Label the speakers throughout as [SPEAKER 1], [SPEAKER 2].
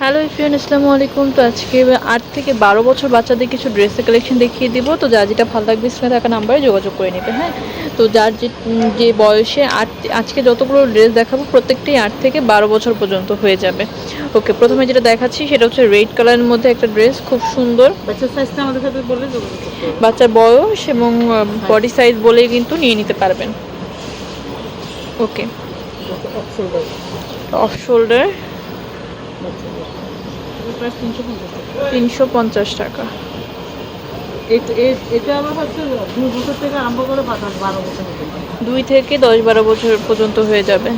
[SPEAKER 1] Hello ইফিয়ান আসসালামু আলাইকুম। তো আজকে আট থেকে বারো বছর বাচ্চাদের কিছু ড্রেসের কালেকশন দেখিয়ে দিব। তো যার যেটা ভালো লাগবে স্ক্রিনে থাকা নাম্বারে যোগাযোগ করে নেবে হ্যাঁ? তো যার যে যে বয়সে আট আজকে যতগুলো ড্রেস দেখাবো প্রত্যেকটাই আট থেকে বারো বছর পর্যন্ত হয়ে যাবে। ওকে প্রথমে যেটা দেখাচ্ছি সেটা হচ্ছে রেড কালারের মধ্যে একটা ড্রেস খুব সুন্দর।
[SPEAKER 2] বাচ্চার সাইজটা আমাদের সাথে যোগাযোগ
[SPEAKER 1] বাচ্চার বয়স এবং বডি সাইজ বলেই কিন্তু নিয়ে নিতে পারবেন। Okay.
[SPEAKER 2] off shoulder
[SPEAKER 1] off shoulder
[SPEAKER 2] বাচ্চাদের। এটার price 350 টাকা।
[SPEAKER 1] তিনশো পঞ্চাশ টাকা।
[SPEAKER 2] এটা- এ- এটা আবার হচ্ছে দুই বছর থেকে আরম্ভ করে বারো বছর
[SPEAKER 1] দুই থেকে দশ বারো বছর পর্যন্ত হয়ে যাবে।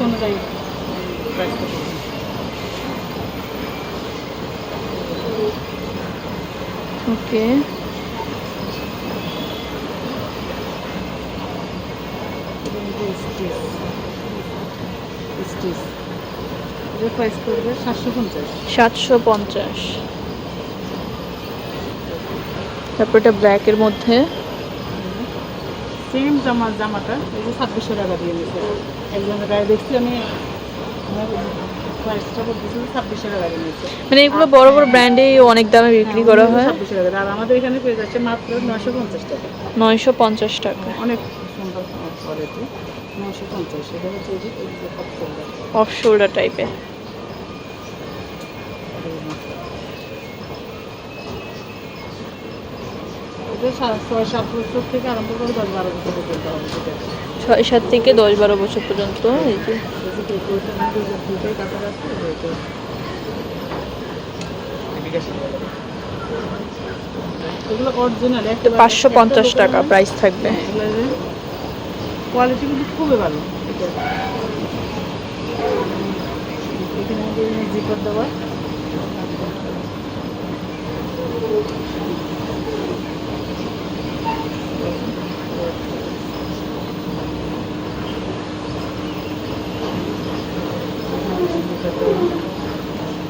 [SPEAKER 2] অনুযায়ী
[SPEAKER 1] ওকে
[SPEAKER 2] stitch। stitch। এটার প্রাইস পড়বে সাতশো পঞ্চাশ।
[SPEAKER 1] সাতশো পঞ্চাশ। তারপর এটা ব্ল্যাকের মধ্যে।
[SPEAKER 2] সেম জামা জামাটা এই যে ছাব্বিশশো টাকা দিয়ে নিয়েছে একজনের গায়ে দেখছি আমি
[SPEAKER 1] মানে এগুলো বড় বড় ব্র্যান্ডে অনেক দামে বিক্রি করা হয়
[SPEAKER 2] টাকা। আর আমাদের এখানে পেয়ে যাচ্ছে মাত্র নশো পঞ্চাশ টাকা।
[SPEAKER 1] নয়শো পঞ্চাশ টাকা।
[SPEAKER 2] অনেক সুন্দর
[SPEAKER 1] অফ শোল্ডার টাইপের
[SPEAKER 2] ছয় সাত থেকে দশ বারো বছর পর্যন্ত
[SPEAKER 1] এই যে। পাঁচশো পঞ্চাশ টাকা প্রাইস থাকবে।
[SPEAKER 2] কোয়ালিটি কিন্তু খুবই ভালো। এখানে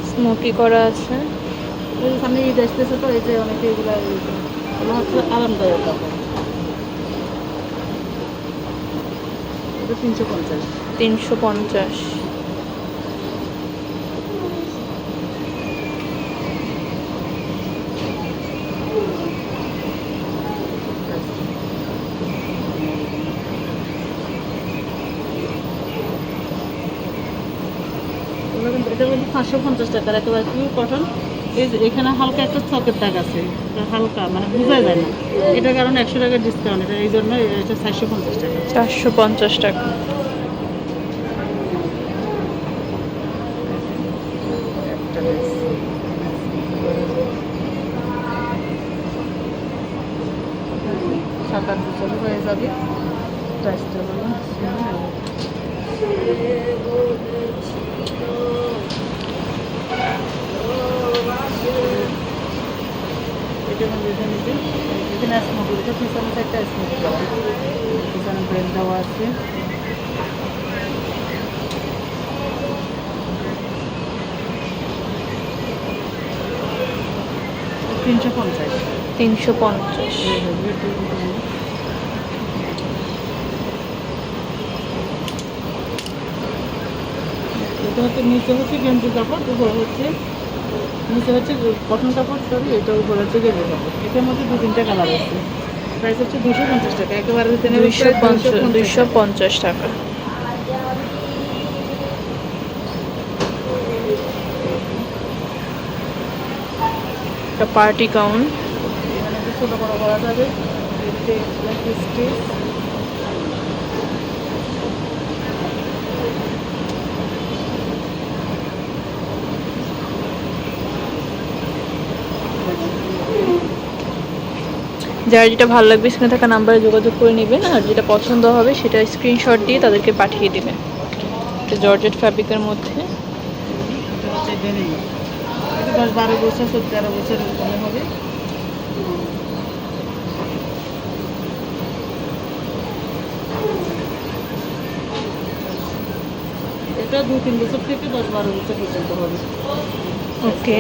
[SPEAKER 1] স্মোকি করা আছে।
[SPEAKER 2] সামনে ঈদ আসতেছে তো, এই যে অনেকে এগুলো হচ্ছে আরামদায়ক কাপড়। তিনশো পঞ্চাশ।
[SPEAKER 1] তিনশো পঞ্চাশ।
[SPEAKER 2] এটা পাঁচশো পঞ্চাশ টাকার একেবারে পিওর কটন? এই যে এখানে হালকা একটা চকের দাগ আছে হালকা মানে বোঝা যায় না। এটার কারণে একশো টাকার ডিসকাউন্ট এটা এই জন্য এটা চারশো পঞ্চাশ টাকা।
[SPEAKER 1] চারশো পঞ্চাশ টাকা।
[SPEAKER 2] সাত আট বছর হয়ে যাবে। প্রাইসটা এটা মধ্যে এখানে যে এখানে স্মোক এটা পিছনে একটা স্মোক দেওয়া পিছনে। ব্রেড দেওয়া আছে। তিনশো পঞ্চাশ।
[SPEAKER 1] তিনশো পঞ্চাশ।
[SPEAKER 2] এটা হচ্ছে নিচে হচ্ছে গেঞ্জি কাপড় উপরে হচ্ছে নিচে হচ্ছে কটন কাপড় সরি এটা উপরে হচ্ছে গেঞ্জি কাপড়। এটার মধ্যে দু তিনটা কালার আছে। প্রাইস হচ্ছে দুশো পঞ্চাশ টাকা একেবারে
[SPEAKER 1] দুইশো পঞ্চাশ দুইশো পঞ্চাশ টাকা। একটা পার্টি গাউন
[SPEAKER 2] এখানে ছোটো বড়ো করা যাবে
[SPEAKER 1] যার যেটা ভালো লাগবে স্ক্রিনে থাকা নাম্বারে যোগাযোগ করে নেবেন আর যেটা পছন্দ হবে সেটা স্ক্রিনশট দিয়ে তাদেরকে পাঠিয়ে দেবেন। এটা জর্জেট ফ্যাব্রিকের মধ্যে।
[SPEAKER 2] দশ বারো বছর চোদ্দ তেরো বছর হবে। এটা দু তিন বছর থেকে দশ বারো বছর পর্যন্ত হবে।
[SPEAKER 1] ওকে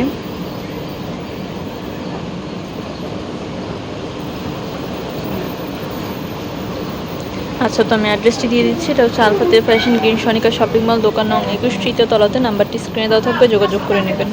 [SPEAKER 1] আচ্ছা তো আমি অ্যাড্রেসটি দিয়ে দিচ্ছি। এটা হচ্ছে আলফাতে fashion green Sonica shopping mall দোকান নং একুশ, তৃতীয় তলাতে নাম্বারটি স্ক্রিনে দেওয়া থাকবে, যোগাযোগ করে নেবেন।